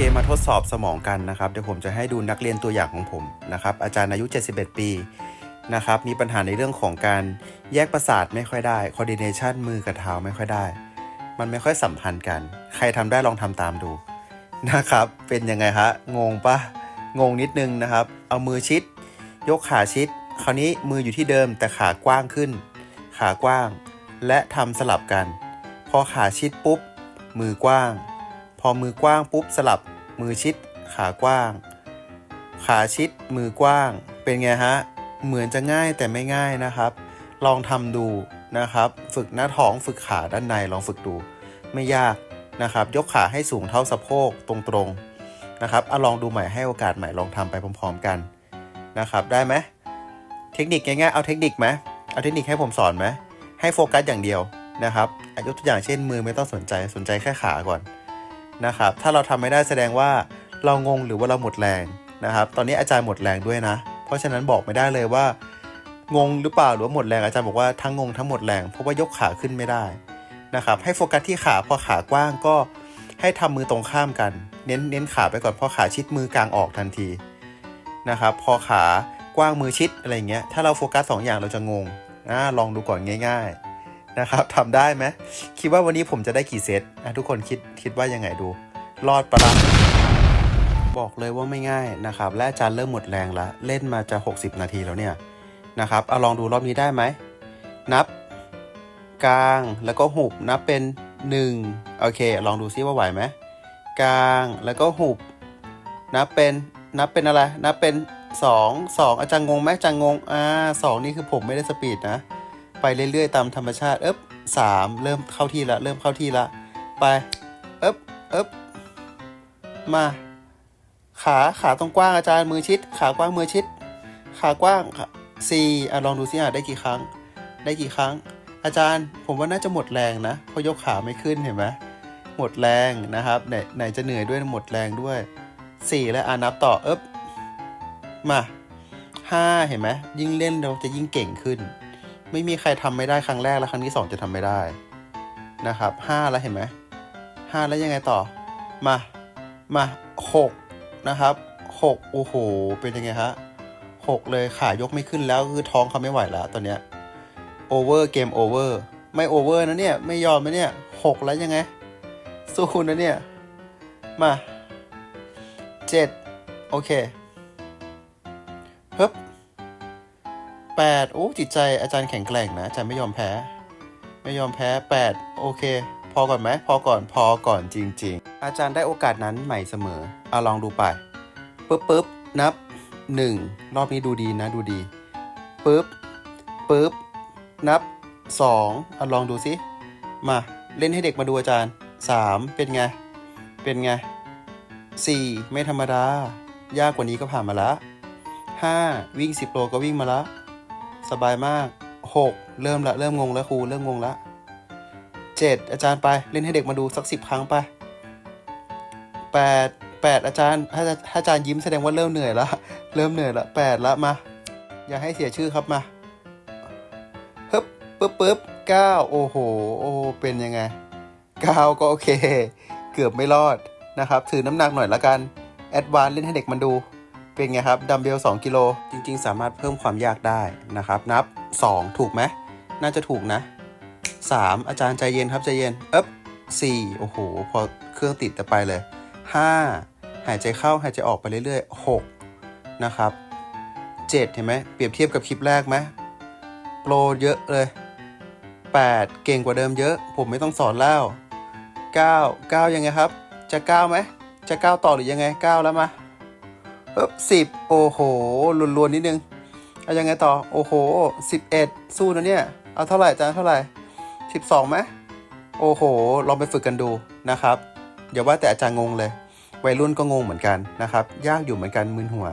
เคมาทดสอบสมองกันนะครับเดี๋ยวผมจะให้ดูนักเรียนตัวอย่างของผมนะครับอาจารย์อายุ 71 ปีนะครับมีปัญหาในเรื่องของการแยกประสาทไม่ค่อยได้ coordination มือกับเท้าไม่ค่อยได้ มันไม่ค่อยสัมพันธ์กัน ใครทำได้ลองทำตามดูนะครับ เป็นยังไงฮะงงปะงงนิดนึงนะครับ เอามือชิด ยกขาชิด คราวนี้มืออยู่ที่เดิมแต่ขากว้างขึ้น ขากว้าง และทำสลับกัน พอขาชิดปุ๊บ มือกว้าง อมือกว้างปุ๊บสลับมือชิดขากว้าง ขาชิดมือกว้าง เป็นไงฮะ เหมือนจะง่ายแต่ไม่ง่ายนะครับ ลองทำดูนะครับ ฝึกหน้าท้องฝึกขาด้านในลองฝึกดู ไม่ยากนะครับ ยกขาให้สูงเท่าสะโพกตรงๆนะครับเอาลองดูใหม่ให้โอกาสใหม่ลองทำไปพร้อม ๆกันนะครับ ได้ไหมเทคนิคง่ายๆเอาเทคนิคไหมเอาเทคนิคให้ผมสอนไหมให้โฟกัสอย่างเดียวนะครับยกตัวอย่างเช่นมือไม่ต้องสนใจสนใจแค่ขาก่อน นะครับ ถ้าเราทำไม่ได้แสดงว่าเรางงหรือว่าเราหมดแรงนะครับ ตอนนี้อาจารย์หมดแรงด้วยนะ เพราะฉะนั้นบอกไม่ได้เลยว่างงหรือเปล่าหรือว่าหมดแรงอาจารย์บอกว่าทั้งงงทั้งหมดแรงเพราะว่ายกขาขึ้นไม่ได้นะครับ ให้โฟกัสที่ขาพอขากว้างก็ให้ทำมือตรงข้ามกัน เน้นเน้นขาไปก่อนพอขาชิดมือกลางออกทันทีนะครับ พอขากว้างมือชิดอะไรเงี้ยถ้าเราโฟกัสสองอย่างเราจะงงอ่าลองดูก่อนง่าย ๆ นะครับทำได้ไหมคิดว่าวันนี้ผมจะได้กี่เซตอะทุกคนคิดคิดว่ายังไงดู รอดปะละบอกเลยว่าไม่ง่ายนะครับ และอาจารย์เริ่มหมดแรงแล้วเล่นมาจะ 60 นาทีแล้วเนี่ยนะครับเอาลองดูรอบนี้ได้ไหม นับกลางแล้วก็หุบนับเป็น 1 โอเค ลองดูซิว่าไหวไหมกลางแล้วก็หุบ นับเป็นนับเป็นอะไร นับเป็น 2 2 อาจารย์งงไหมอาจารย์งงอ่าสองนี่คือผมไม่ได้สปีดนะ ไปเรื่อยๆ ตามธรรมชาติเอ๊บสามเริ่มเข้าที่ละ เริ่มเข้าที่ละ ไปเอ๊บเอ๊บมา ขาขาตรงกว้างอาจารย์มือชิด ขากว้างมือชิด ขากว้างสี่อะลองดูซิอะได้กี่ครั้ง ได้กี่ครั้ง อาจารย์ ผมว่าน่าจะหมดแรงนะเพราะยกขาไม่ขึ้นเห็นไหมหมดแรงนะครับไหนไหนจะเหนื่อยด้วยหมดแรงด้วยสี่แล้วอ่านับต่อเอ๊บมาห้าเห็นไหมยิ่งเล่นเราจะยิ่งเก่งขึ้น ไม่มีใครทำไม่ได้ครั้งแรกแล้วครั้งที่สองจะทำไม่ได้นะครับห้าแล้วเห็นไหมห้าแล้วยังไงต่อ มา มาหกนะครับหกโอ้โห เป็นยังไงฮะหกเลยขายกไม่ขึ้นแล้วคือท้องเขาไม่ไหวแล้วตอนเนี้ยโอเวอร์เกมโอเวอร์ไม่โอเวอร์นะเนี่ย ไม่ยอมนะเนี่ยหกแล้วยังไง สู้นะเนี่ย มาเจ็ดโอเคฮึบ แปดโอ้ จิตใจอาจารย์แข็งแกร่งนะ อาจารย์ไม่ยอมแพ้ ไม่ยอมแพ้แปดโอเค พอก่อนไหม พอก่อน พอก่อนจริง ๆ อาจารย์ได้โอกาสนั้นใหม่เสมอเอาลองดูไปปึ๊บปึ๊บนับหนึ่งรอบนี้ดูดีนะ ดูดีปึ๊บปึ๊บนับ2อะลองดูสิ มา เล่นให้เด็กมาดูอาจารย์ 3 เป็นไง เป็นไง 4 ไม่ธรรมดา ยากกว่านี้ก็ผ่านมาละ 5 วิ่ง 10 โลก็วิ่งมาละ สบายมาก 6 เริ่มละ เริ่มงงแล้วครู เริ่มงงละ 7 อาจารย์ไป เล่นให้เด็กมาดูสัก 10 ครั้งไป 8 8 อาจารย์ถ้าถ้าอาจารย์ยิ้มแสดงว่าเริ่มเหนื่อยละ เริ่มเหนื่อยละ 8 ละมา อย่าให้เสียชื่อครับมาฮึบปึ๊บปึ๊บเก้าโอ้โห โอ้ เป็นยังไงเก้าก็โอเค เกือบไม่รอดนะครับ ถือน้ำหนักหน่อยละกัน แอดวานเล่นให้เด็กมันดู เป็นไงครับ ดัมเบล2กิโล ริง ๆ สามารถเพิ่มความยากได้นะครับ นับ 2 ถูกไหม น่าจะถูกนะ 3 อาจารย์ใจเย็นครับใจเย็นเอ๊บ4โอ้โห พอเครื่องติดแต่ไปเลย 5 หายใจเข้าหายใจออกไปเรื่อยๆ 6 นะครับ 7 เห็นไหมเปรียบเทียบกับคลิปแรกไหมโปรเยอะเลย 8 เก่งกว่าเดิมเยอะ ผมไม่ต้องสอนแล้ว 9 9 ยังไงครับ จะ 9ไหมจะ 9 ต่อหรือยังไง 9 แล้วมา เอ๊บสิบโอ้โหลวนๆนิดนึง เอายังไงต่อ โอ้โห11สู้นะเนี่ย เอาเท่าไหร่จานเท่าไหร่สิบสองไหมโอ้โห ลองไปฝึกกันดูนะครับอย่าว่าแต่อาจารย์งงเลย วัยรุ่นก็งงเหมือนกันนะครับ ยากอยู่เหมือนกันมึนหัว